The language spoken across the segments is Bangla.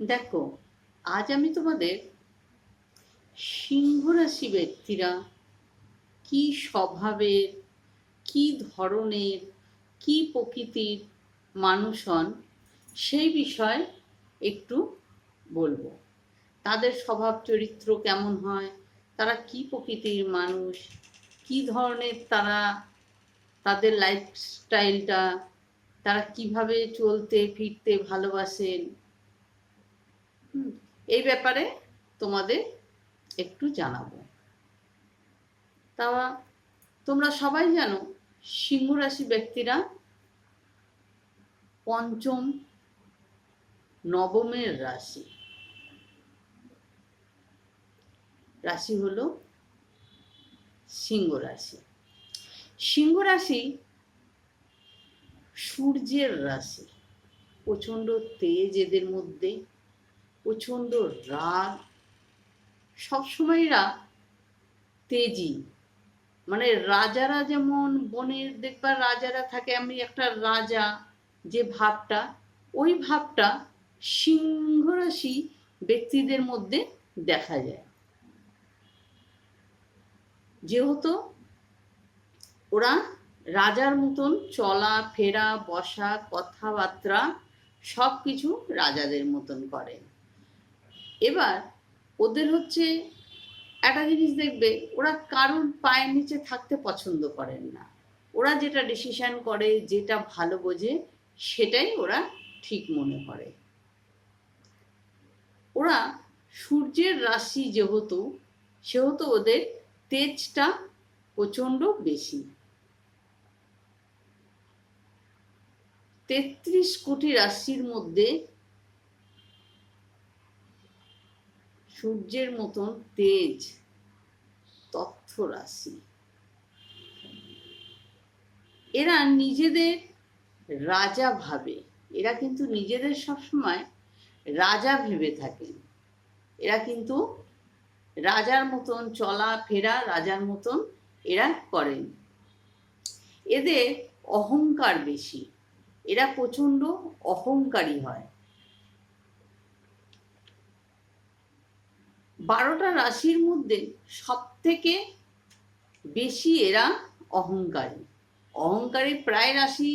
দেখো, আজ আমি তোমাদের সিংহ রাশি ব্যক্তিরা কি স্বভাবের, কি ধরনের, কি প্রকৃতির মানুষ হন সেই বিষয়ে একটু বলব। তাদের স্বভাব চরিত্র কেমন হয়, তারা কি প্রকৃতির মানুষ, কি ধরনের তারা, তাদের লাইফস্টাইলটা তারা কীভাবে চলতে, ফিরতে ভালোবাসেন এই ব্যাপারে তোমাদের একটু জানাব। তা তোমরা সবাই জানো, সিংহ রাশি ব্যক্তিরা পঞ্চম নবমের রাশি। রাশি হলো সিংহ রাশি। সিংহ রাশি সূর্যের রাশি। প্রচণ্ড তেজ এদের মধ্যে। প্রচণ্ড রাগ। সবসময় এরা তেজি। মানে রাজারা যেমন বনের দেখবার রাজারা থাকে, আমি একটা রাজা যে ভাবটা, ওই ভাবটা সিংহরাশি ব্যক্তিদের মধ্যে দেখা যায়। যেহেতু ওরা রাজার মতন চলা, ফেরা, বসা, কথাবার্তা সব কিছু রাজাদের মতন করেন এবার ওদের হচ্ছে একটা জিনিস দেখবে, ওরা কারোর পায়ের নিচে থাকতে পছন্দ করেন না। ওরা যেটা ডিসিশন করে, যেটা ভালো বোঝে, সেটাই ওরা ঠিক মনে করে। ওরা সূর্যের রাশি যেহেতু, সেহেতু ওদের তেজটা প্রচণ্ড বেশি। তেত্রিশ কোটি রাশির মধ্যে সূর্যের মতন তেজ তথ্য রাশি এরা নিজেদের রাজা ভাবে। এরা কিন্তু নিজেদের সবসময় রাজা ভেবে থাকেন। এরা কিন্তু রাজার মতন চলা ফেরা রাজার মতন এরা করেন। এদের অহংকার বেশি। এরা প্রচণ্ড অহংকারী হয়। বারোটা রাশির মধ্যে সব থেকে বেশি এরা অহংকারী। অহংকারী প্রায় রাশি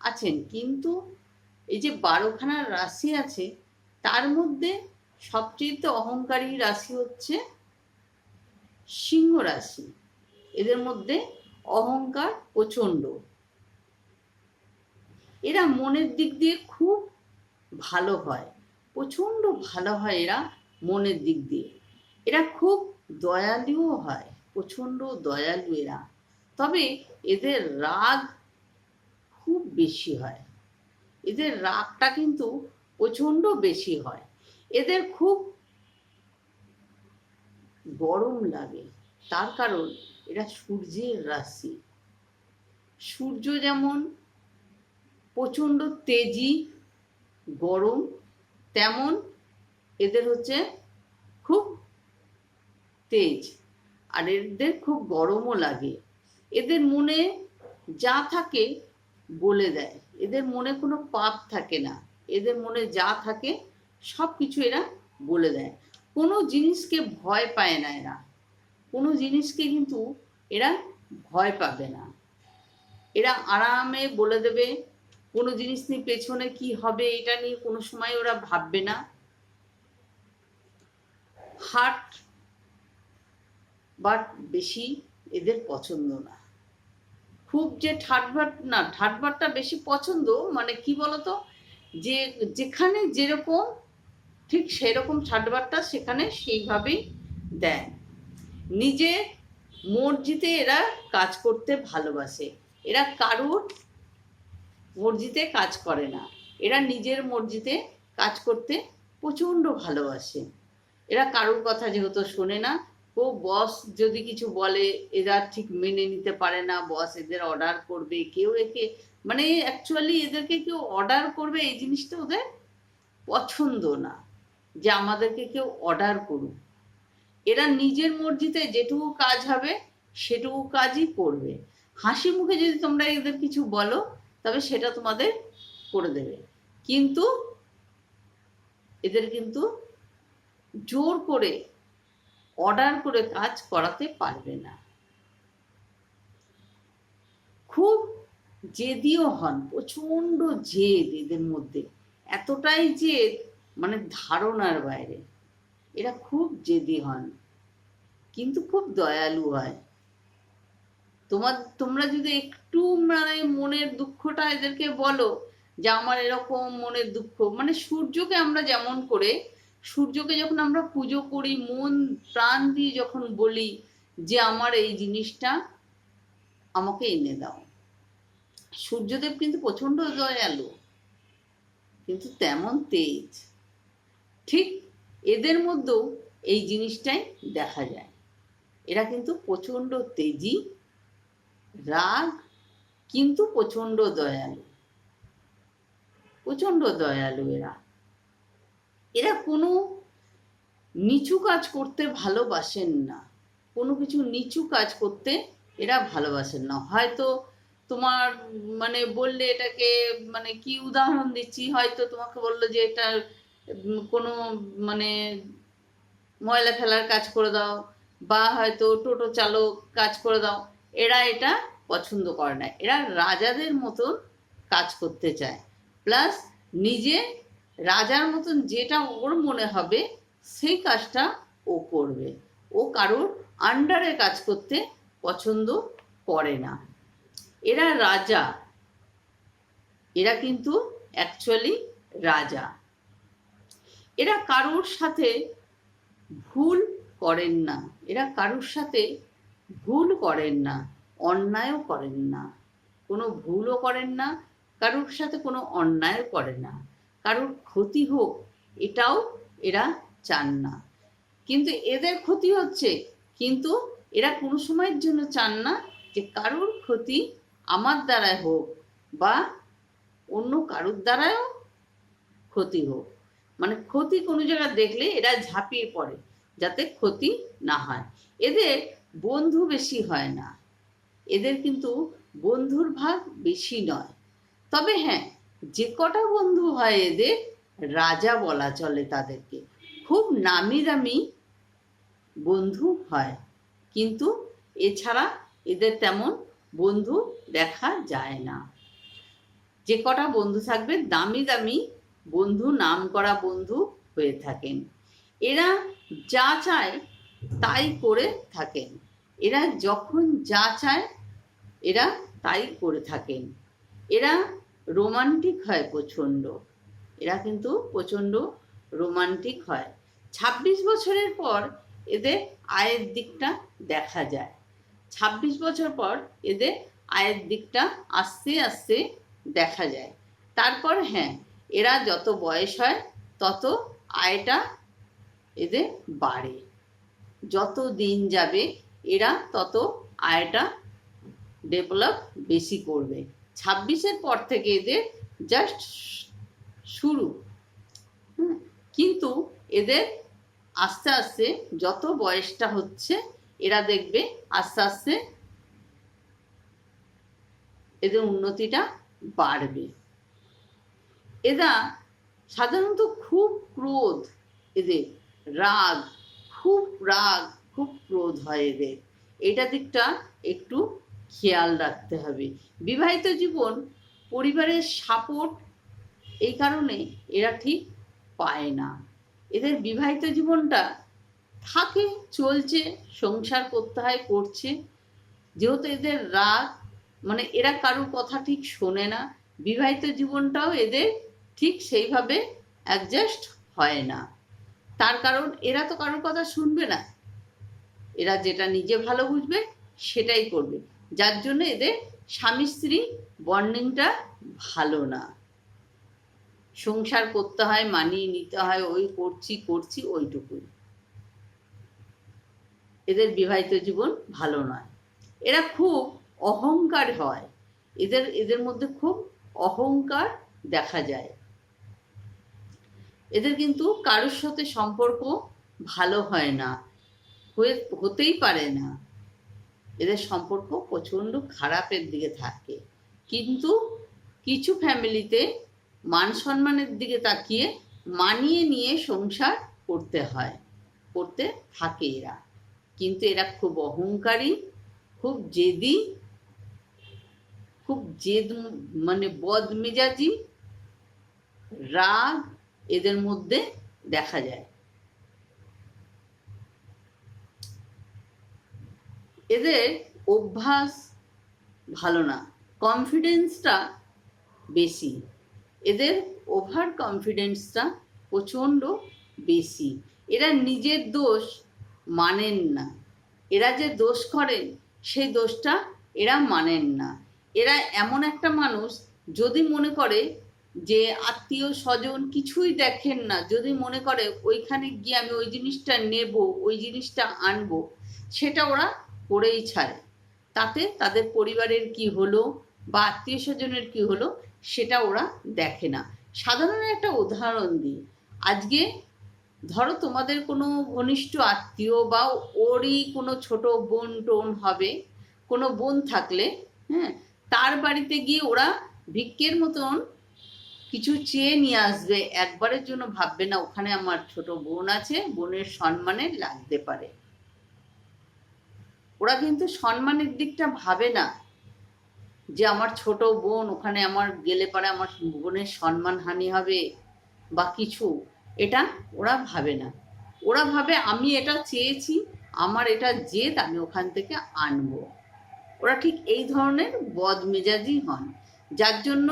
আছেন, কিন্তু এই যে বারোখানা রাশি আছে, তার মধ্যে সবচেয়ে অহংকারী রাশি হচ্ছে সিংহ রাশি। এদের মধ্যে অহংকার প্রচণ্ড। এরা মনের দিক দিয়ে খুব ভালো হয়, প্রচণ্ড ভালো হয় এরা মনের দিক দিয়ে। এরা খুব দয়ালুও হয়, প্রচণ্ড দয়ালু এরা। তবে এদের রাগ খুব বেশি হয়। এদের রাগটা কিন্তু প্রচণ্ড বেশি হয়। এদের খুব গরম লাগে। তার কারণ এরা সূর্যের রাশি। সূর্য যেমন প্রচণ্ড তেজি, গরম, তেমন এদের হচ্ছে তেজ। আর এদের খুব গরমও লাগে। এদের মনে যা থাকে বলে দেয়। এদের মনে কোনো পাপ থাকে না। এদের মনে যা থাকে সব কিছু এরা বলে দেয়। কোনো জিনিসকে ভয় পায় না এরা। কোনো জিনিসকে কিন্তু এরা ভয় পাবে না। এরা আরামে বলে দেবে, কোনো জিনিস নিয়ে পেছনে কি হবে এটা নিয়ে কোনো সময় ওরা ভাববে না। হার্ট বাট বেশি এদের পছন্দ না। খুব যে ঠাটবাট না ঠাটবাটটা বেশি পছন্দ মানে কি বলতো? যে, যেখানে যেরকম, ঠিক সেরকম ঠাটবাটটা সেখানে সেইভাবেই দেয়। নিজে মর্জিতে এরা কাজ করতে ভালোবাসে। এরা কারুর মর্জিতে কাজ করে না। এরা নিজের মর্জিতে কাজ করতে প্রচণ্ড ভালোবাসে। এরা কারুর কথা যেহেতু শোনে না ও বস যদি কিছু বলে, এরা ঠিক মেনে নিতে পারে না বস এদের অর্ডার করবে, কেউ একে মানে অ্যাকচুয়ালি এদেরকে কেউ অর্ডার করবে, এই জিনিসটা ওদের পছন্দ না, যে আমাদেরকে কেউ অর্ডার করুক। এরা নিজের মর্জিতে যেটুকু কাজ হবে, সেটুকু কাজই করবে। হাসি মুখে যদি তোমরা এদের কিছু বলো, তবে সেটা তোমাদের করে দেবে। কিন্তু এদের কিন্তু জোর করে অর্ডার করে কাজ করাতে পারবে না। খুব জেদিও হন প্রচণ্ড জেদ এদের মধ্যে। এতটাই জেদ মানে ধারণার বাইরে। এরা খুব জেদি হন, কিন্তু খুব দয়ালু হয়। তোমার, তোমরা যদি একটু মানে মনের দুঃখটা এদেরকে বলো, যে আমার এরকম মনের দুঃখ মানে সূর্যকে আমরা যেমন করে সূর্যকে যখন আমরা পুজো করি, মন, প্রাণ দিয়ে যখন বলি যে আমার এই জিনিসটা আমাকে এনে দাও। সূর্যদেব কিন্তু প্রচণ্ড দয়ালু, কিন্তু তেমন তেজ। ঠিক এদের মধ্যেও এই জিনিসটাই দেখা যায়। এরা কিন্তু প্রচণ্ড তেজি, রাগ, কিন্তু প্রচণ্ড দয়ালু। প্রচণ্ড দয়ালু এরা। এরা কোনো নিচু কাজ করতে ভালোবাসেন না। কোনো কিছু নিচু কাজ করতে এরা ভালোবাসেন না। হয়তো তোমার মানে বললে এটাকে মানে কি উদাহরণ দিচ্ছি? হয়তো তোমাকে বলল যে এটা কোনো মানে ময়লা ফেলার কাজ করে দাও বা হয়তো টোটো চালক কাজ করে দাও। এরা এটা পছন্দ করে না। এরা রাজাদের মতন কাজ করতে চায়। প্লাস নিজে রাজার মতন যেটা ওর মনে হবে, সেই কাজটা ও করবে। ও কারোর আন্ডারে কাজ করতে পছন্দ করে না। এরা রাজা। এরা কিন্তু অ্যাকচুয়ালি রাজা। এরা কারোর সাথে ভুল করেন না। এরা কারোর সাথে ভুল করেন না, অন্যায়ও করেন না। কোনো ভুলও করেন না, কারোর সাথে কোনো অন্যায় করে না। কারোর ক্ষতি হোক, এটাও এরা চান না। কিন্তু এদের ক্ষতি হচ্ছে, কিন্তু এরা কোনো সময়ের জন্য চান না যে কারোর ক্ষতি আমার দ্বারায় হোক বা অন্য কারোর দ্বারাও ক্ষতি হোক। মানে ক্ষতি কোনো জায়গায় দেখলে এরা ঝাঁপিয়ে পড়ে, যাতে ক্ষতি না হয়। এদের বন্ধু বেশি হয় না। এদের কিন্তু বন্ধুর ভাগ বেশি নয়। তবে হ্যাঁ যে কটা বন্ধু হয় এদের, রাজা বলা চলে তাদেরকে। খুব নামি দামি বন্ধু হয়। কিন্তু এছাড়া এদের তেমন বন্ধু দেখা যায় না। যে কটা বন্ধু থাকবে দামি দামি বন্ধু নাম করা বন্ধু হয়ে থাকেন। এরা যা চায় তাই করে থাকেন। এরা যখন যা চায়, এরা তাই করে থাকেন। এরা রোমান্টিক হয় প্রচণ্ড। এরা কিন্তু প্রচণ্ড রোমান্টিক হয়। ছাব্বিশ বছরের পর এদের আয়ের দিকটা দেখা যায়। ছাব্বিশ বছর পর এদের আয়ের দিকটা আস্তে আস্তে দেখা যায়। তারপর হ্যাঁ এরা যত বয়স হয় তত আয়টা এদের বাড়ে। যত দিন যাবে, এরা তত আয়টা ডেভেলপ বেশি করবে। ছাব্বিশের পর থেকে এদের জাস্ট শুরু। কিন্তু এদের আস্তে আস্তে যত বয়সটা হচ্ছে, এরা দেখবে আস্তে আস্তে এদের উন্নতিটা বাড়বে। এরা সাধারণত খুব ক্রোধ, এদের রাগ, খুব রাগ, খুব ক্রোধ হয় এদের। এটা দিকটা একটু খেয়াল রাখতে হবে। বিবাহিত জীবন পরিবারের সাপোর্ট এই কারণে এরা ঠিক পায় না। এদের বিবাহিত জীবনটা থাকে, চলছে, সংসার করতে হয় করছে। যেহেতু এদের রাগ মানে এরা কারোর কথা ঠিক শোনে না, বিবাহিত জীবনটাও এদের ঠিক সেইভাবে অ্যাডজাস্ট হয় না। তার কারণ, এরা তো কারোর কথা শুনবে না। এরা যেটা নিজে ভালো বুঝবে, সেটাই করবে। যার জন্য এদের স্বামী স্ত্রী বন্ডিংটা ভালো না। সংসার করতে হয়, মানিয়ে নিতে হয়, ওই করছি করছি, ওইটুকুই। এদের বিবাহিত জীবন ভালো নয়। এরা খুব অহংকার হয়। এদের এদের মধ্যে খুব অহংকার দেখা যায়। এদের কিন্তু কারোর সাথে সম্পর্ক ভালো হয় না। হয়ে, হতেই পারে না। এদের সম্পর্ক প্রচণ্ড খারাপের দিকে থাকে। কিন্তু কিছু ফ্যামিলিতে মান সম্মানের দিকে তাকিয়ে মানিয়ে নিয়ে সংসার করতে হয়, করতে থাকে এরা। কিন্তু এরা খুব অহংকারী, খুব জেদি, খুব জেদ মানে বদমেজাজি, রাগ এদের মধ্যে দেখা যায়। এদের অভ্যাস ভালো না। কনফিডেন্সটা বেশি। এদের ওভার কনফিডেন্সটা প্রচণ্ড বেশি। এরা নিজের দোষ মানেন না। এরা যে দোষ করেন, সেই দোষটা এরা মানেন না। এরা এমন একটা মানুষ যদি মনে করে যে আত্মীয় স্বজন কিছুই দেখেন না, যদি মনে করে ওইখানে গিয়ে আমি ওই জিনিসটা নেব, ওই জিনিসটা আনব, সেটা ওরা করেই ছাড়ে। তাতে তাদের পরিবারের কি হলো বা আত্মীয় স্বজনের কি হলো সেটা ওরা দেখে না। সাধারণ একটা উদাহরণ দিই। আজকে ধরো তোমাদের কোনো ঘনিষ্ঠ আত্মীয় বা ওরই কোনো ছোট বোন টোন হবে, কোনো বোন থাকলে হ্যাঁ তার বাড়িতে গিয়ে ওরা ভিক্ষের মতন কিছু চেয়ে নিয়ে আসবে। একবারের জন্য ভাববে না, ওখানে আমার ছোট বোন আছে, বোনের সম্মানে লাগতে পারে। ওরা কিন্তু সম্মানের দিকটা ভাবে না যে আমার ছোট বোন ওখানে আমার গেলে পারে আমার বোনের সম্মান হানি হবে বা কিছু, এটা ওরা ভাবে না। ওরা ভাবে আমি এটা চেয়েছি, আমার এটা জেদ, আমি ওখান থেকে আনব। ওরা ঠিক এই ধরনের বদমেজাজি হন, যার জন্য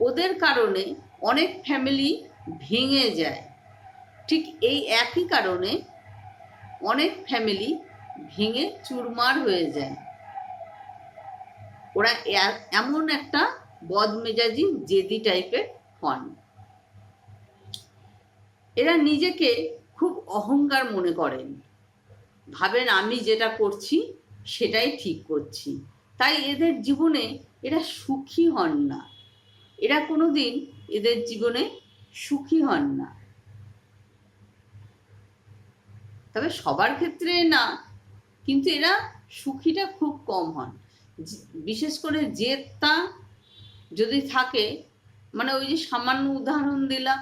ওদের কারণে অনেক ফ্যামিলি ভেঙে যায়। ঠিক এই একই কারণে অনেক ফ্যামিলি ভেঙে চুরমার হয়ে যায়। ওরা এমন একটা বদমেজাজি জেদি টাইপের হন। এরা নিজেকে খুব অহংকার মনে করেন। ভাবেন, আমি যেটা করছি, সেটাই ঠিক করছি। তাই এদের জীবনে এরা সুখী হন না। এরা কোনোদিন এদের জীবনে সুখী হন না। তবে সবার ক্ষেত্রে না কিন্তু এরা সুখীটা খুব কম হন। বিশেষ করে জেদটা যদি থাকে মানে ওই যে সামান্য উদাহরণ দিলাম,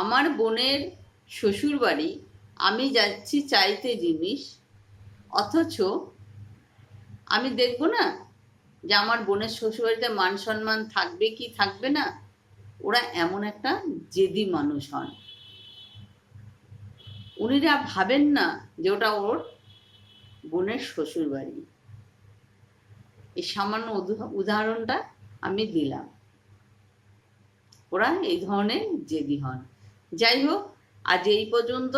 আমার বোনের শ্বশুর বাড়ি আমি যাচ্ছি চাইতে জিনিস, অথচ আমি দেখব না যে আমার বোনের শ্বশুরবাড়িতে মান সম্মান থাকবে কি থাকবে না? ওরা এমন একটা জেদি মানুষ হন। উনিরা ভাবেন না যে ওটা ওর বোনের শ্বশুর বাড়ি এই সামান্য উদাহরণটা আমি দিলাম। ওরা এই ধরনের জেদি হন। যাই হোক, আজ এই পর্যন্ত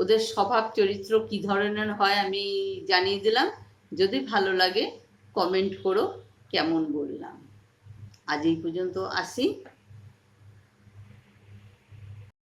ওদের স্বভাব চরিত্র কি ধরনের হয় আমি জানিয়ে দিলাম। যদি ভালো লাগে কমেন্ট করো, কেমন বললাম। আজ এই পর্যন্ত আসি।